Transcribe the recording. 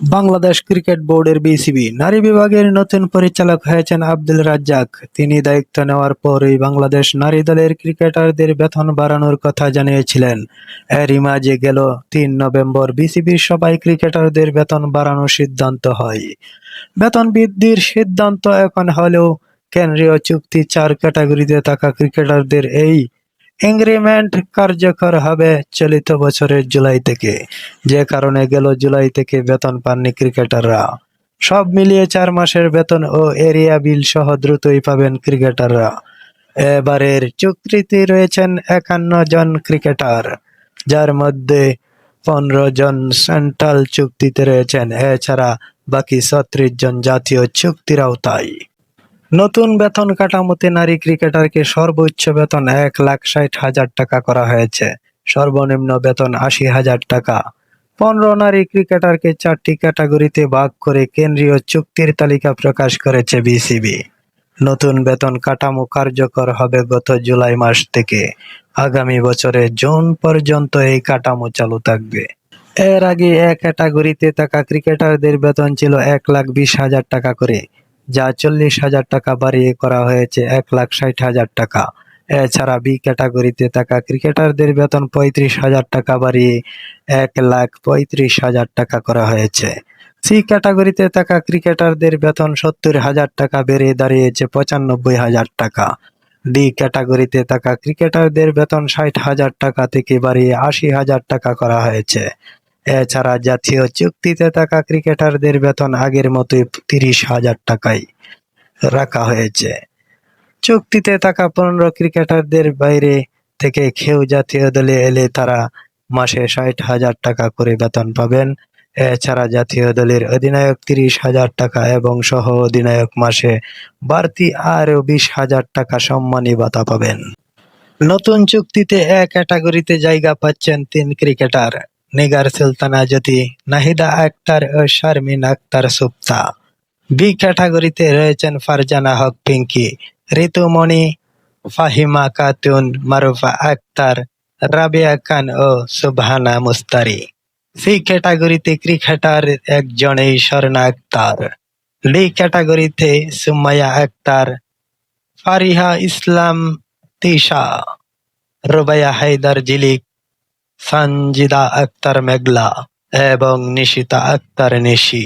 Bangladesh cricket বোর্ডের BCB. নারী বিভাগের নতুন পরিচালক হয়েছেন আব্দুল রাজ্জাক। তিনি দায়িত্ব নেওয়ার পরই বাংলাদেশ নারী দলের ক্রিকেটারদের বেতন বাড়ানোর কথা জানিয়েছিলেন। এরই মাঝে গেল তিন নভেম্বর বিসিবির সবাই ক্রিকেটারদের বেতন বাড়ানোর সিদ্ধান্ত হয়। বেতন বৃদ্ধির সিদ্ধান্ত এখন হলেও কেন্দ্রীয় চুক্তি চার ক্যাটাগরিতে থাকা ক্রিকেটারদের এই এগ্রিমেন্ট কার্যকর হবে চলিত বছরের জুলাই থেকে। যে কারণে গেল জুলাই থেকে বেতন পাননি ক্রিকেটাররা। সব মিলিয়ে চার মাসের বেতন ও এরিয়া বিল সহ দ্রুতই পাবেন ক্রিকেটাররা। এবারের চুক্তিতে রয়েছেন একান্ন জন ক্রিকেটার, যার মধ্যে পনেরো জন সেন্ট্রাল চুক্তিতে রয়েছেন। এছাড়া বাকি ছত্রিশ জন জাতীয় চুক্তির আওতায়। নতুন বেতন কাঠামোতে নারী ক্রিকেটারকে সর্বোচ্চ বেতন এক লাখ ষাট হাজার টাকা করা হয়েছে। সর্বনিম্ন বেতন আশি হাজার টাকা। পনেরো নারী ক্রিকেটারকে চারটি ক্যাটাগরিতে ভাগ করে কেন্দ্রীয় চুক্তির তালিকা প্রকাশ করেছে বিসিবি। নতুন বেতন কাঠামো কার্যকর হবে গত জুলাই মাস থেকে। আগামী বছরের জুন পর্যন্ত এই কাঠামো চালু থাকবে। এর আগে এক ক্যাটাগরিতে থাকা ক্রিকেটারদের বেতন ছিল এক লাখ বিশ হাজার টাকা করে। যা চল্লিশ হাজার টাকা বাড়িয়ে করা হয়েছে, এক লাখ ষাট হাজার টাকা। এছাড়া বি ক্যাটাগরিতে থাকা ক্রিকেটারদের বেতন পঁয়ত্রিশ হাজার টাকা বাড়িয়ে এক লাখ পঁয়ত্রিশ হাজার টাকা করা হয়েছে। সি ক্যাটাগরিতে থাকা ক্রিকেটারদের বেতন সত্তর হাজার টাকা বেড়ে দাঁড়িয়েছে পঁচানব্বই হাজার টাকা। ডি ক্যাটাগরিতে থাকা ক্রিকেটারদের বেতন ষাট হাজার টাকা থেকে বাড়িয়ে আশি হাজার টাকা করা হয়েছে। এছাড়া জাতীয় চুক্তিতে থাকা ক্রিকেটারদের বেতন আগের মতোই তিরিশ হাজার টাকায় রাখা হয়েছে। চুক্তিতে থাকা পনেরো ক্রিকেটারদের বাইরে থেকে কেউ জাতীয় দলে এলে তারা মাসে ষাট হাজার টাকা করে বেতন পাবেন। এছাড়া জাতীয় দলের অধিনায়ক তিরিশ হাজার টাকা এবং সহ অধিনায়ক মাসে বাড়তি আরও বিশ হাজার টাকা সম্মানী ভাতা পাবেন। নতুন চুক্তিতে এক ক্যাটাগরিতে জায়গা পাচ্ছেন তিন ক্রিকেটার। নিগার সুলতানা জ্যোতি নাহিদা আক্তার ও শারমিন আক্তার সুপ্তা। বি ক্যাটাগরিতে রয়েছেন ফারজানা হক পিঙ্কি, ঋতুমণি, ফাহিমা খাতুন, মারুফা আক্তার, রাবিয়া খান ও সুবহানা মুস্তারি। সি ক্যাটাগরিতে ক্রিকেটার একজনেই স্বর্ণা আক্তার। ডি ক্যাটাগরিতে সুমাইয়া আক্তার, ফারিহা ইসলাম তিশা, রুবাইয়া হায়দার জিলিক সঞ্জিদা আক্তার মেঘলা এবং নিশিতা আক্তার নিশি।